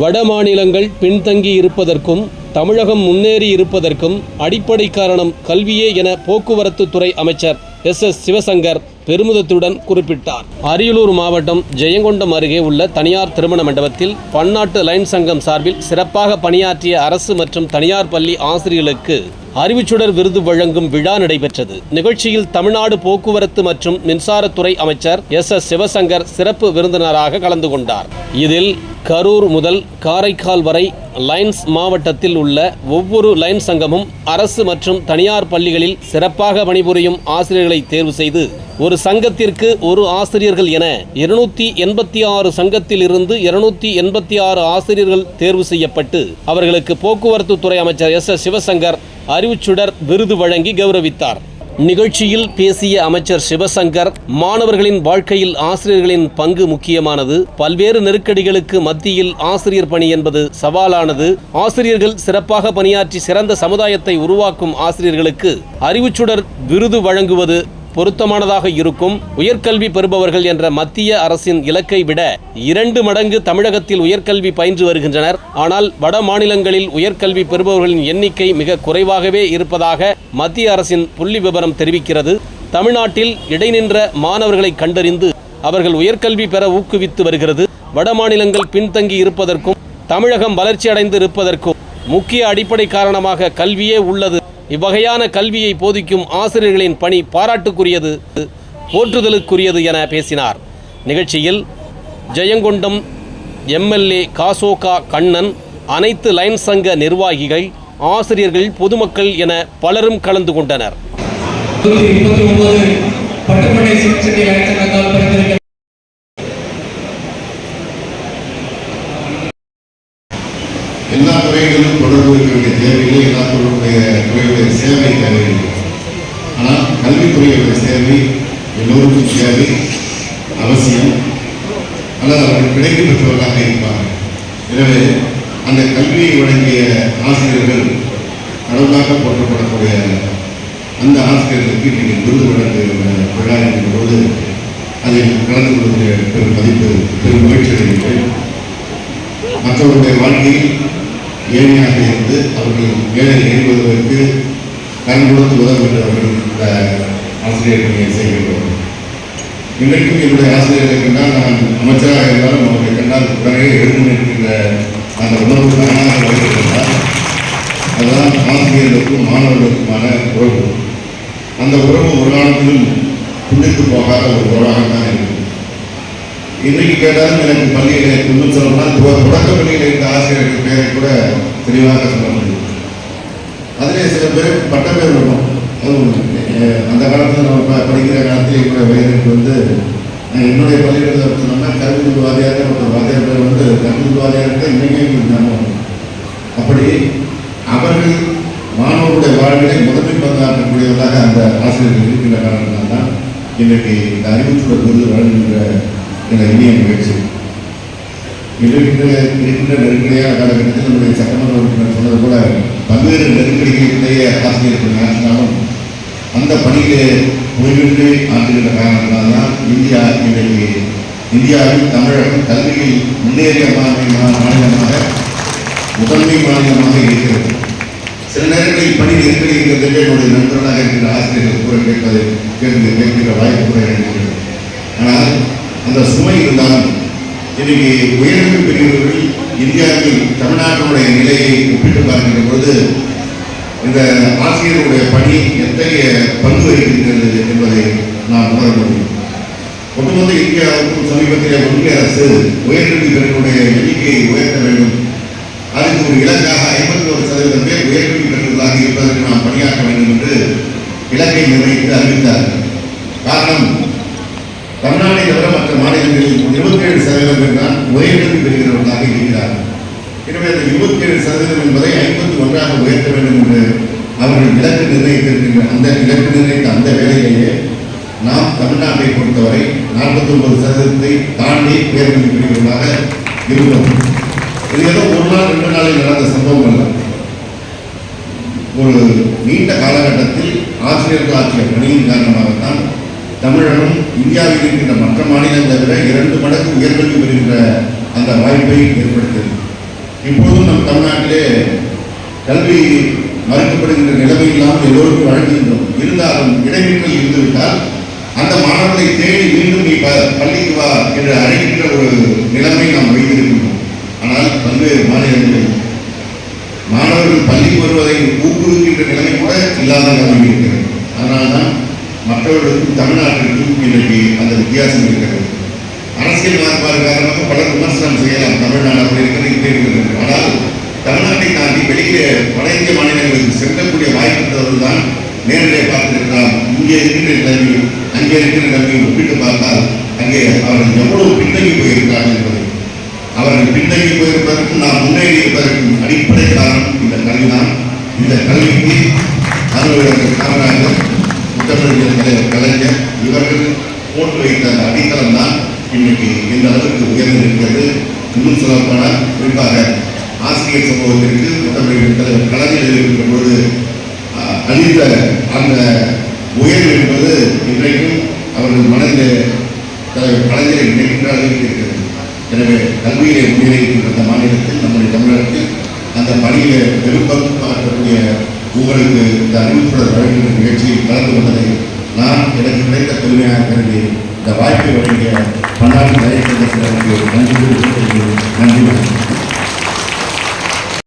வட மாநிலங்கள் பின்தங்கி இருப்பதற்கும் தமிழகம் முன்னேறி இருப்பதற்கும் அடிப்படை காரணம் கல்வியே என போக்குவரத்து துறை அமைச்சர் எஸ் எஸ் சிவசங்கர். பெருமிதத்துடன் குறிப்பிட்டார். அரியலூர் மாவட்டம் ஜெயங்கொண்டம் அருகே உள்ள தனியார் திருமண மண்டபத்தில் பன்னாட்டு லைன் சங்கம் சார்பில் சிறப்பாக பணியாற்றிய அரசு மற்றும் தனியார் பள்ளி ஆசிரியர்களுக்கு அறிவுச்சுடர் விருது வழங்கும் விழா நடைபெற்றது. நிகழ்ச்சியில் தமிழ்நாடு போக்குவரத்து மற்றும் மின்சாரத்துறை அமைச்சர் எஸ். எஸ். சிவசங்கர் சிறப்பு விருந்தினராக கலந்து கொண்டார். இதில் கரூர் முதல் காரைக்கால் வரை லைன்ஸ் மாவட்டத்தில் உள்ள ஒவ்வொரு லைன்ஸ் சங்கமும் அரசு மற்றும் தனியார் பள்ளிகளில் சிறப்பாக பணிபுரியும் ஆசிரியர்களை தேர்வு செய்து ஒரு சங்கத்திற்கு ஒரு ஆசிரியர்கள் என இருநூத்தி எண்பத்தி ஆறு சங்கத்தில் இருந்து இருநூத்தி எண்பத்தி ஆறு ஆசிரியர்கள் தேர்வு செய்யப்பட்டு அவர்களுக்கு போக்குவரத்து துறை அமைச்சர் எஸ் எஸ் சிவசங்கர் அறிவுச்சுடர் விருது வழங்கி கௌரவித்தார். நிகழ்ச்சியில் பேசிய அமைச்சர் சிவசங்கர் மாணவர்களின் வாழ்க்கையில் ஆசிரியர்களின் பங்கு முக்கியமானது. பல்வேறு நெருக்கடிகளுக்கு மத்தியில் ஆசிரியர் பணி என்பது சவாலானது. ஆசிரியர்கள் சிறப்பாக பணியாற்றி சிறந்த சமுதாயத்தை உருவாக்கும் ஆசிரியர்களுக்கு அறிவுச்சுடர் விருது வழங்குவது பொருத்தமானதாக இருக்கும் உயர்கல்வி பெறுபவர்கள் என்ற மத்திய அரசின் இலக்கை விட இரண்டு மடங்கு தமிழகத்தில் உயர்கல்வி பயின்று வருகின்றனர். ஆனால் வட மாநிலங்களில் உயர்கல்வி பெறுபவர்களின் எண்ணிக்கை மிக குறைவாகவே இருப்பதாக மத்திய அரசின் புள்ளி விவரம் தெரிவிக்கிறது. தமிழ்நாட்டில் இடைநின்ற மாணவர்களை கண்டறிந்து அவர்கள் உயர்கல்வி பெற ஊக்குவித்து வருகிறது. வட மாநிலங்கள் பின்தங்கி இருப்பதற்கும் தமிழகம் வளர்ச்சியடைந்து இருப்பதற்கும் முக்கிய அடிப்படை காரணமாக கல்வியே உள்ளது. இவ்வகையான கல்வியை போதிக்கும் ஆசிரியர்களின் பணி பாராட்டுக்குரியது போற்றுதலுக்குரியது என பேசினார். நிகழ்ச்சியில் ஜெயங்கொண்டம் எம்எல்ஏ காசோகா கண்ணன் அனைத்து லைன் சங்க நிர்வாகிகள் ஆசிரியர்கள் பொதுமக்கள் என பலரும் கலந்து கொண்டனர். சேவை தேவையில்லை ஆனால் கல்வித்துறையோட சேவை எல்லோருக்கும் தேவை அவசியம். ஆனால் அவர்கள் கிடைக்க பெற்றவர்களாக இருப்பார்கள். எனவே அந்த கல்வியை வழங்கிய ஆசிரியர்கள் கடவுளாக போற்றப்படக்கூடிய அந்த ஆசிரியர்களுக்கு நீங்கள் விருது வழங்குகிற விழா என்கிற போது அதில் கலந்து கொள்வதில் பெரும் மதிப்பு பெரும் மகிழ்ச்சி அடைகின்றேன் மற்றவருடைய வாழ்க்கையில் ஏழையாக இருந்து அவர்கள் ஏழை எழுவதற்கு கண் கொடுத்து உதவுகின்றவர்கள் இந்த ஆசிரியர் செய்கின்றோம் இன்றைக்கும் என்னுடைய ஆசிரியரை கண்டால் நான் அமைச்சராக இருந்தாலும் அவர்களை கண்டால் உடனே எழுந்து நிற்கின்ற அந்த உணர்வு தானாக வருகின்றார் அதுதான் ஆசிரியர்களுக்கும் மாணவர்களுக்குமான உறவு. அந்த உறவு ஒரு காலத்திலும் துண்டித்து போகாத ஒரு உறவாகத்தான் இருக்குது இன்றைக்கு கேட்டாலும் எனக்கு பள்ளியில் இன்னும் சொல்லணும்னா தொடக்க பள்ளியில் இருந்த ஆசிரியர்கள் பெயரை கூட தெளிவாக சொல்ல முடியும். அதிலே சில பேர் பட்ட பேர் இருக்கும். அந்த காலத்தில் நம்ம படிக்கிற காலத்தில் என்னுடைய வயதுக்கு வந்து என்னுடைய பள்ளியில் சொன்னோம்னா கருவில் வாதியாக ஒரு வாதியார் பேர் வந்து கருவில் வாதியாக இன்னைக்கு ஞாபகம் வரும். அப்படி அவர்கள் மாணவருடைய வாழ்விலை முதன்மை பங்காற்றக்கூடியவர்களாக அந்த ஆசிரியர்கள் இருக்கின்ற காரணத்தினால் தான் இன்றைக்கு இந்த அறிவுச்சுடர் விருது வழங்குகின்ற இந்த இனிய நிகழ்ச்சி. இருக்கின்ற இருக்கின்ற நெருக்கடியான காலகட்டத்தில் நம்முடைய சட்டமன்ற உறுப்பினர் சொன்னது போல பல்வேறு நெருக்கடிகளிடையே ஆசிரியர் பணி அந்த பணியிலே ஓய்வின்றி ஆற்றுகின்ற காரணத்தினால்தான் இந்தியா இன்றைக்கு இந்தியாவில் தமிழகம் கல்வியில் முன்னேறிய மாநிலமாக முதன்மை மாநிலமாக இருக்கிறது. சில நேரங்களில் பணி நெருக்கடி இருக்கிறதுக்கு என்னுடைய நண்பர்களாக இருக்கிற ஆசிரியர்கள் கூட கேட்பதை கேட்கிற கேட்கிற வாய்ப்பு கூட இருக்கிறது ஆனால் அந்த சுமை இருந்தாலும் இன்னைக்கு உயர்வு பெரியவர்கள் இந்தியாவில் தமிழ்நாட்டினுடைய நிலையை ஒப்பிட்டு பார்க்கின்ற பொழுது இந்த ஆசிரியருடைய பணி எத்தகைய பங்கு வகிக்கின்றது என்பதை நாம் உணர முடியும். ஒட்டுமொத்த இந்தியாவுக்கும் சமீபத்தில் ஒன்றிய அரசு உயர்கல்வி பெண்களுடைய எண்ணிக்கையை உயர்த்த வேண்டும். அதுக்கு ஒரு இலக்காக ஐம்பத்தி ஒரு சதவீதம் பேர் உயர்கல்வி பெண்களாக இருப்பதற்கு நாம் பணியாற்ற வேண்டும் என்று இலக்கை நிர்ணயித்து அறிவித்தார்கள் காரணம் தமிழ்நாட்டை தவிர மற்ற மாநிலங்களில் இருபத்தி ஏழு சதவீதம் பேர் தான் உயர்கல்வி பெறுகிறவர்களாக இருக்கிறார்கள். எனவே அந்த இருபத்தி ஏழு சதவீதம் என்பதை ஐம்பத்தி ஒன்றாக உயர்த்த வேண்டும் என்று அவர்கள் இலக்கு நிர்ணயித்திருக்கின்ற அந்த இலக்கு நிர்ணயித்த அந்த வேலையிலேயே நாம் தமிழ்நாட்டை பொறுத்தவரை நாற்பத்தி ஒன்பது சதவீதத்தை தாண்டி உயர்கல்வி பிரிவுகளாக இருக்கிறோம் இது ஏதோ ஒரு நாள் ரெண்டு நாளில் நடந்த சம்பவம் அல்ல ஒரு நீண்ட காலகட்டத்தில் ஆசிரியர்கள் ஆற்றிய பணியின் காரணமாகத்தான் தமிழகம் இந்தியாவில் இருக்கின்ற மற்ற மாநிலங்களை விட இரண்டு மடங்கு உயர்கல்வி பெறுகின்ற அந்த வாய்ப்பை ஏற்படுத்தியது. இப்போதும் நம் தமிழ்நாட்டிலே கல்வி மறுக்கப்படுகின்ற நிலைமை இல்லாமல் எல்லோருக்கும் வழங்குகின்றோம். இருந்தாலும் இடைநிற்றல் இருந்துவிட்டால் அந்த மாணவர்களை தேடி மீண்டும் நீ ப- பள்ளிக்கு வா என்று அழைக்கின்ற ஒரு நிலைமை நாம் வைத்திருக்கின்றோம். ஆனால் பல்வேறு மாநிலங்களில் மாணவர்கள் பள்ளிக்கு வருவதை ஊக்குவிக்கின்ற நிலைமை கூட இல்லாத நிலைமை இருக்கிறது அதனால்தான் மற்றவர்களுக்கும் தமிழ்நாட்டிற்கும் இன்றைக்கு அந்த வித்தியாசம் இருக்கிறது. அரசியல் மாறுபாடு காரணமாக பலர் விமர்சனம் செய்யலாம். தமிழ்நாடு அப்படி இருக்கிறது இப்படி இருக்கிறது ஆனால் தமிழ்நாட்டை தாண்டி வெளியே வட இந்திய மாநிலங்களுக்கு செல்லக்கூடிய வாய்ப்புள்ளவர்கள் தான் நேரிலே பார்த்திருக்கலாம். இங்கே இருக்கின்ற கல்வி அங்கே இருக்கிற நிலைமையை ஒப்பிட்டு பார்த்தால் அங்கே அவர்கள் எவ்வளவு பின்தங்கி போயிருக்கிறார்கள் என்பதை. அவர்கள் பின்தங்கி போயிருப்பதற்கும் நாம் முன்னேறி இருப்பதற்கும் அடிப்படை காரணம் இந்த கல்விதான். இந்த கல்விக்கு அலுவலர்கள் காமராஜர் முத்தமிழர் கலைஞர் இவர்கள் போட்டு வைத்த அடித்தளம் இந்த அளவுக்கு உயர்ந்து இருக்கிறது இன்னும் சொல்லப்போனால் குறிப்பாக ஆசிரியர் சமூகத்திற்கு முத்தமிழர் தலைவர் கலைஞர் இருக்கின்ற பொழுது அளித்த அந்த உயர்வு என்பது இன்றைக்கும் அவர்கள் மனதிலே தலைவர் கலைஞரை நினைக்கின்ற அளவிற்கு இருக்கிறது. எனவே கல்வியிலே முன்னேறியிருக்கின்ற அந்த மாநிலத்தில் நம்முடைய தமிழகத்தில் அந்த பணியிலே விருப்பம் பார்க்கக்கூடிய உங்களுக்கு இந்த அறிவிப்புடன் வழங்குகின்ற நிகழ்ச்சியில் கலந்து கொண்டதை நான் எனக்கு கிடைத்த பெருமையாக கருதி இந்த வாய்ப்பை வழங்கிய பன்னாட்டு தலைவர்களுக்கு நன்றி நன்றி. வணக்கம்